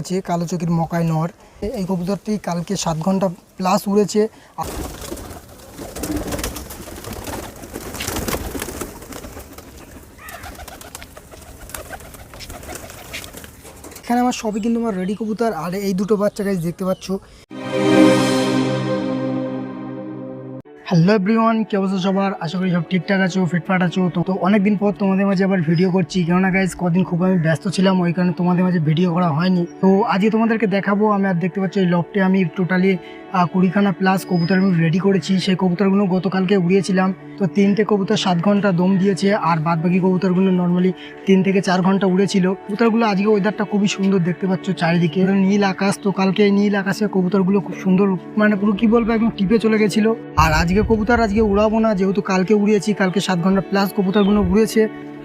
আছে, কালো চোখের মকাই নর। এই কবুতরটি কালকে সাত ঘণ্টা প্লাস উড়েছে। এখানে আমার সবই কিন্তু আমার রেডি কবুতর। আর এই দুটো বাচ্চা গাছ দেখতে পাচ্ছ। হ্যালো এভরিওয়ান কি অবস্থা সবার? আশা করি সব ঠিকঠাক আছো, ফিটফাট আছো। তো তো অনেকদিন পর তোমাদের মাঝে আবার ভিডিও করছি। কেননা গাইজ কদিন খুব আমি ব্যস্ত ছিলাম, ওই কারণে তোমাদের মাঝে ভিডিও করা হয়নি। তো, আজকে তোমাদেরকে দেখাবো, আমি আর দেখতে পাচ্ছি ওই লফটে আমি টোটালি কুড়িখানা প্লাস কবুতর আমি রেডি করেছি। সেই কবুতরগুলো গতকালকে উড়িয়েছিলাম। তো, তিনটে কবুতর সাত ঘণ্টা দম দিয়েছে, আর বাদ বাকি কবুতরগুলো নর্মালি তিন থেকে চার ঘণ্টা উড়েছিল। কবুতরগুলো আজকে ওয়েদারটা খুবই সুন্দর দেখতে পাচ্ছ চারিদিকে। নীল আকাশ, তো কালকে নীল আকাশে কবুতরগুলো খুব সুন্দর মানে পুরো কি বলব, একদম টিপে চলে গেছিল। আর আজকে কবুতর, আজকে উড়াবো না, যেহেতু কালকে উড়িয়েছি, কালকে সাত ঘণ্টা প্লাস কবুতরগুলো উড়েছে,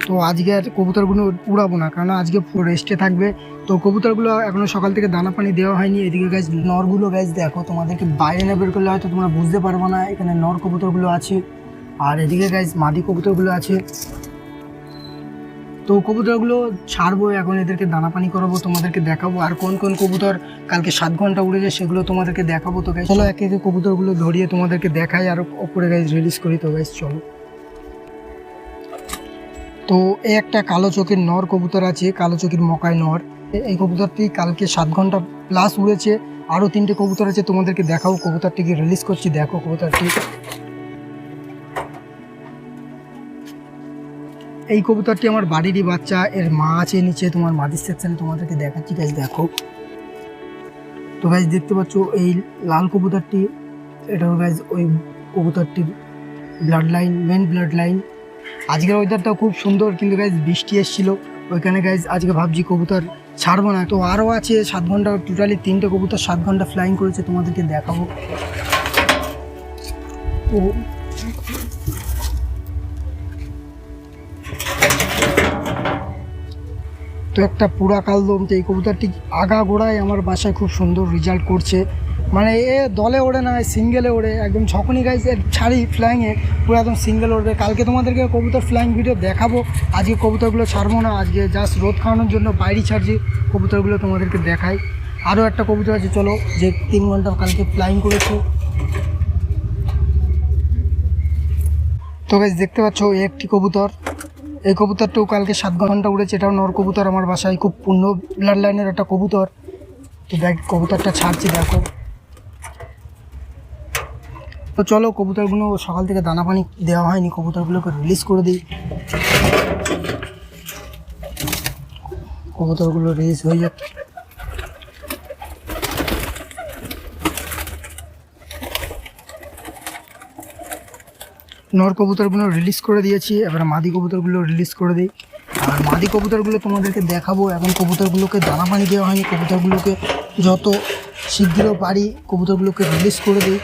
তো আজকে আর কবুতরগুলো উড়াবো না কারণ আজকে রেস্টে থাকবে। তো কবুতরগুলো এখনও সকাল থেকে দানা পানি দেওয়া হয়নি, এদিকে গাছ নরগুলো গাছ দেখো, তোমাদেরকে বাইরে না বের করলে হয়তো তোমরা বুঝতে পারব না, এখানে নর কবুতরগুলো আছে, আর এদিকে গাছ মাদি কবুতরগুলো আছে। তো কবুতরগুলো ছাড়বো, এখন এদেরকে দানা পানি করাবো, তোমাদেরকে দেখাবো। আর কোন কোন কবুতর কালকে সাত ঘণ্টা উড়েছে সেগুলো তোমাদেরকে দেখাবো তো গাছ চলো একে একে কবুতরগুলো ধরিয়ে তোমাদেরকে দেখাই আর ওপরে গাছ রিলিজ করি তো গাছ চলো। তো এই একটা কালো চোখের নর কবুতর আছে, কালো চোখের মকায় নর। এই কবুতরটি কালকে সাত ঘণ্টা প্লাস উড়েছে। আরও তিনটে কবুতর আছে, তোমাদেরকে দেখাও কবুতরটিকে রিলিজ করছি, দেখো কবুতরটি। এই কবুতরটি আমার বাড়িরই বাচ্চা, এর মা আছে নিচে, তোমার মাদির সেকশনে তোমাদেরকে দেখাচ্ছি গাছ দেখো। তো গাছ দেখতে পাচ্ছ এই লাল কবুতরটি, এটাও গাছ ওই কবুতরটির blood line main blood line আজকের ওয়েদারটাও খুব সুন্দর, কিন্তু গাইজ বৃষ্টি এসেছিল। ওইখানে গাইজ আজকে ভাবছি কবুতর ছাড়বো না। তো আরও আছে সাত ঘণ্টা টোটালি তিনটে কবুতর সাত ঘণ্টা ফ্লাইং করেছে, তোমাদেরকে দেখাবো। ও তো একটা পুরা কালদম তো এই কবুতরটি আগা গোড়ায় আমার বাসায় খুব সুন্দর রেজাল্ট করছে। মানে এ দলে ওড়ে না সিঙ্গেলে ওড়ে। একদম যখনই গাইজ ছাড়ি ফ্লাইংয়ে পুরো একদম সিঙ্গেল ওড়বে কালকে তোমাদেরকে কবুতর ফ্লাইং ভিডিও দেখাবো। আজকে কবুতরগুলো ছাড়বো না। আজকে জাস্ট রোদ খাওয়ানোর জন্য বাইরে ছাড়ছি। কবুতরগুলো তোমাদেরকে দেখাই। আরও একটা কবুতর আছে, চলো। যে তিন ঘণ্টা কালকে ফ্লাইং করেছে। তো গাইজ দেখতে পাচ্ছ একটি কবুতর। এই কবুতরটাও কালকে সাত ঘণ্টা উড়েছে, এটাও নর কবুতর আমার বাসায়, খুব পূর্ণ ব্লাড লাইনের একটা কবুতর। তো দেখ, কবুতরটা ছাড়ছি, দেখো। তো চলো, কবুতরগুলো সকাল থেকে দানা পানি দেওয়া হয়নি, কবুতরগুলোকে রিলিজ করে দিই। কবুতরগুলো রিলিজ হয়ে যাক। নর কবুতরগুলো রিলিজ করে দিয়েছি। এবার মাদি কবুতরগুলো রিলিজ করে দিই। আর মাদি কবুতরগুলো তোমাদেরকে দেখাবো। এখন কবুতরগুলোকে দানা পানি দেওয়া হয়নি। কবুতরগুলোকে যত শীঘ্র পারি কবুতরগুলোকে রিলিজ করে দিই।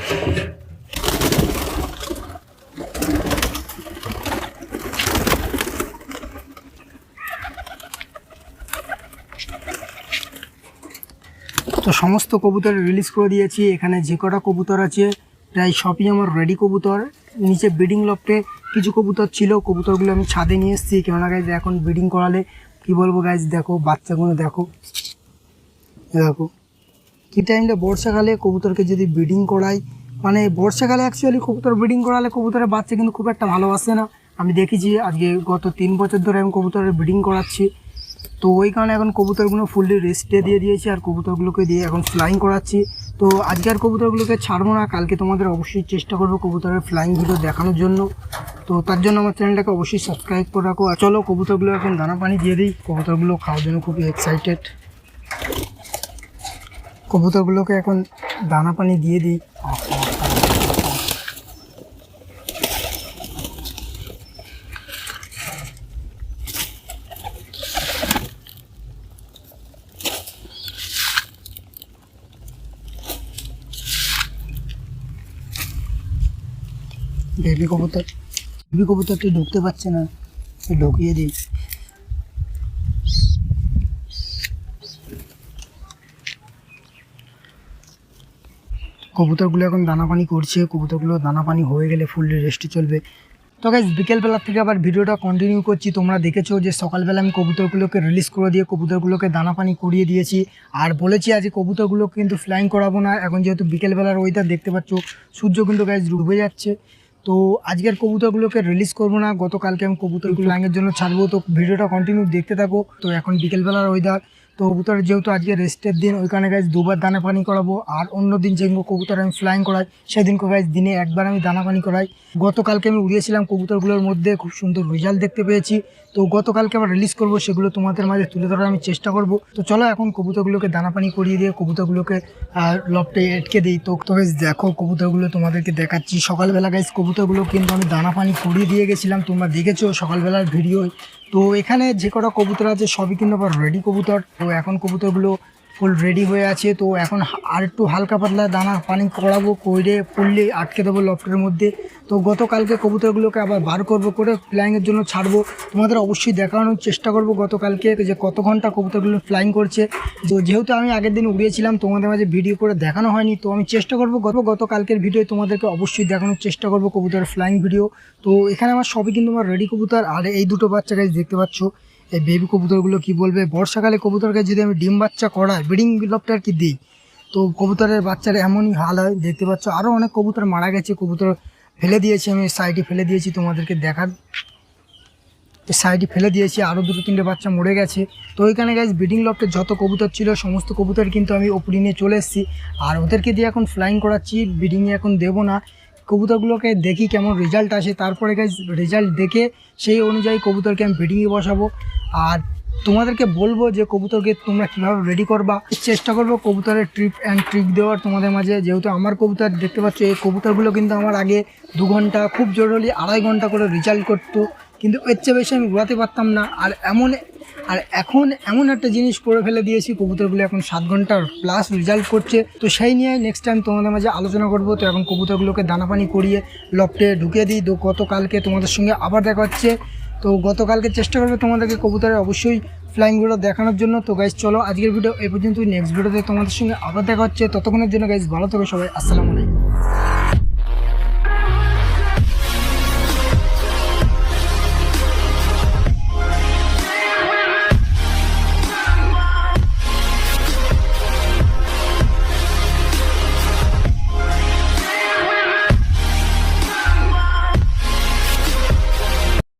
তো সমস্ত কবুতর রিলিজ করে দিয়েছি। এখানে যে কটা কবুতর আছে প্রায় সবই আমার রেডি কবুতর। নিচে ব্রিডিং লফটে কিছু কবুতর ছিল, কবুতরগুলো আমি ছাদে নিয়ে এসেছি। কেননা গাইজ এখন ব্রিডিং করালে কি বলব গাইজ দেখো, বাচ্চাগুলো দেখো। দেখো, কি টাইমটা বর্ষাকালে কবুতরকে যদি ব্রিডিং করাই? মানে বর্ষাকালে অ্যাকচুয়ালি কবুতর ব্রিডিং করালে কবুতরের বাচ্চা কিন্তু খুব একটা ভালোবাসে না। আমি দেখেছি আজকে গত তিন বছর ধরে আমি কবুতরের ব্রিডিং করাচ্ছি। তো ওই কারণে এখন কবুতরগুলো ফুললি রেস্টে দিয়ে দিয়েছি আর কবুতরগুলোকে দিয়ে এখন ফ্লাইং করাচ্ছি। তো আজকে আর কবুতরগুলোকে ছাড়বো না, কালকে তোমাদের অবশ্যই চেষ্টা করব কবুতরের ফ্লাইং ভিডিও দেখানোর জন্য। তো তার জন্য আমার চ্যানেলটাকে অবশ্যই সাবস্ক্রাইব করে রাখো। আর চলো কবুতরগুলো এখন দানা পানি দিয়ে দিই। কবুতরগুলো খাওয়ার জন্য খুবই এক্সাইটেড কবুতরগুলোকে এখন দানা পানি দিয়ে দিই। বেবি কবুতর। বেবি কবুতরটি ঢুকতে পারছে না ঢুকিয়ে দিই। কবুতরগুলো এখন দানা পানি করছে, কবুতরগুলো দানা পানি হয়ে গেলে ফুল রেস্টে চলবে। তো গাইজ বিকেলবেলা থেকে আবার ভিডিওটা কন্টিনিউ করছি। তোমরা দেখেছ যে সকালবেলা আমি কবুতরগুলোকে রিলিজ করে দিয়ে কবুতরগুলোকে দানা পানি করিয়ে দিয়েছি। আর বলেছি আজ কবুতরগুলো কিন্তু ফ্লাইং করাবো না। এখন যেহেতু বিকেলবেলার ওয়েদার দেখতে পাচ্ছ, সূর্য কিন্তু গাইজ ডুবে যাচ্ছে। তো আজকের কবুতরগুলোকে রিলিজ করব না গতকালকে আমি কবুতরগুলো লাইনের জন্য ছাড়বো। তো ভিডিওটা কন্টিনিউ দেখতে থাকো। তো এখন বিকেলবেলার ওয়েদার তো কবুতরের যেহেতু আজকে রেস্টের দিন, ওইখানে গাছ দুবার দানা পানি করাবো। আর অন্য দিন যেগুলো কবুতর আমি ফ্লাইং করাই, সেদিনকে গাছ দিনে একবার আমি দানা পানি করাই। গতকালকে আমি উড়িয়েছিলাম কবুতরগুলোর মধ্যে, খুব সুন্দর রেজাল্ট দেখতে পেয়েছি। তো গতকালকে আবার রিলিজ করব, সেগুলো তোমাদের মাঝে তুলে ধরার আমি চেষ্টা করব। তো চলো এখন কবুতরগুলোকে দানা পানি করিয়ে দিয়ে কবুতরগুলোকে লপটে এটকে দিই। তো তো গাইজ দেখো কবুতরগুলো তোমাদেরকে দেখাচ্ছি। সকালবেলা গাইজ কবুতরগুলো কিন্তু আমি দানা পানি করিয়ে দিয়ে গেছিলাম। তোমরা দেখেছ সকালবেলার ভিডিও তো এখানে যে কটা কবুতর আছে সবই কিন্তু আবার রেডি কবুতর। তো এখন কবুতরগুলো ফুল রেডি হয়ে আছে, তো এখন আর একটু হালকা পাতলা দানা পানি করাবো করে পড়লে আটকে দেবো লফটের মধ্যে। তো গতকালকে কবুতরগুলোকে আবার বার করব করে ফ্লাইংয়ের জন্য ছাড়বো। তোমাদের অবশ্যই দেখানোর চেষ্টা করব গতকালকে যে কত ঘণ্টা কবুতরগুলো ফ্লাইং করছে। তো যেহেতু আমি আগের দিন উড়িয়েছিলাম, তোমাদের মাঝে ভিডিও করে দেখানো হয়নি, তো আমি চেষ্টা করব গত, গতকালকের ভিডিও তোমাদেরকে অবশ্যই দেখানোর চেষ্টা করব কবুতরের ফ্লাইং ভিডিও তো এখানে আমার সবই কিন্তু আমার রেডি কবুতর, আর এই দুটো বাচ্চা গাছ দেখতে পাচ্ছ। এই বেবি কবুতরগুলো কি বলবে? বর্ষাকালে কবুতরকে যদি আমি ডিম বাচ্চা করাই ব্রিডিং লপটা আর কি দিই? তো কবুতরের বাচ্চার এমনই হাল হয়, দেখতে পাচ্ছ আরও অনেক কবুতর মারা গেছে, কবুতর ফেলে দিয়েছি আমি সাইডে ফেলে দিয়েছি তোমাদেরকে দেখার। সাইডে ফেলে দিয়েছি আরও দুটো তিনটে বাচ্চা মরে গেছে। তো ওইখানে গাইজ ব্রিডিং লফটে যত কবুতর ছিল, সমস্ত কবুতর কিন্তু আমি ওপরে নিয়ে চলে এসেছি। আর ওদেরকে দিয়ে এখন ফ্লাইং করাচ্ছি ব্রিডিংয়ে এখন দেবো না। কবুতরগুলোকে দেখি কেমন রেজাল্ট আসে। তারপরে গাইজ রেজাল্ট দেখে সেই অনুযায়ী কবুতরকে আমি ব্রিডিংয়ে বসাবো। আর তোমাদেরকে বলব যে কবুতরকে তোমরা কীভাবে রেডি করবা। চেষ্টা করব কবুতরের ট্রিপ অ্যান্ড ট্রিক দেওয়ার তোমাদের মাঝে। যেহেতু আমার কবুতর দেখতে পাচ্ছ, এই কবুতরগুলো কিন্তু আমার আগে দু ঘণ্টা খুব জরুরি আড়াই ঘণ্টা করে রেজাল্ট করতো। কিন্তু এর চেয়ে বেশি আমি উড়াতে পারতাম না। আর এমন আর এখন এমন একটা জিনিস করে ফেলে দিয়েছি, কবুতরগুলো এখন সাত ঘণ্টার প্লাস রেজাল্ট করছে। তো সেই নিয়ে নেক্সট টাইম তোমাদের মাঝে আলোচনা করব। তো এখন কবুতরগুলোকে দানা পানি করিয়ে লফটে ঢুকিয়ে দিই। তো গতকালকে তোমাদের সঙ্গে আবার দেখা হচ্ছে। তো গতকালকে চেষ্টা করবে তোমাদেরকে কবুতরের অবশ্যই ফ্লাইংগুলো দেখানোর জন্য। তো গাইজ চলো আজকের ভিডিও এই পর্যন্ত নেক্সট ভিডিওতে তোমাদের সঙ্গে আবার দেখা হচ্ছে। ততক্ষণের জন্য গাইজ ভালো থেকো সবাই। আসসালামু আলাইকুম।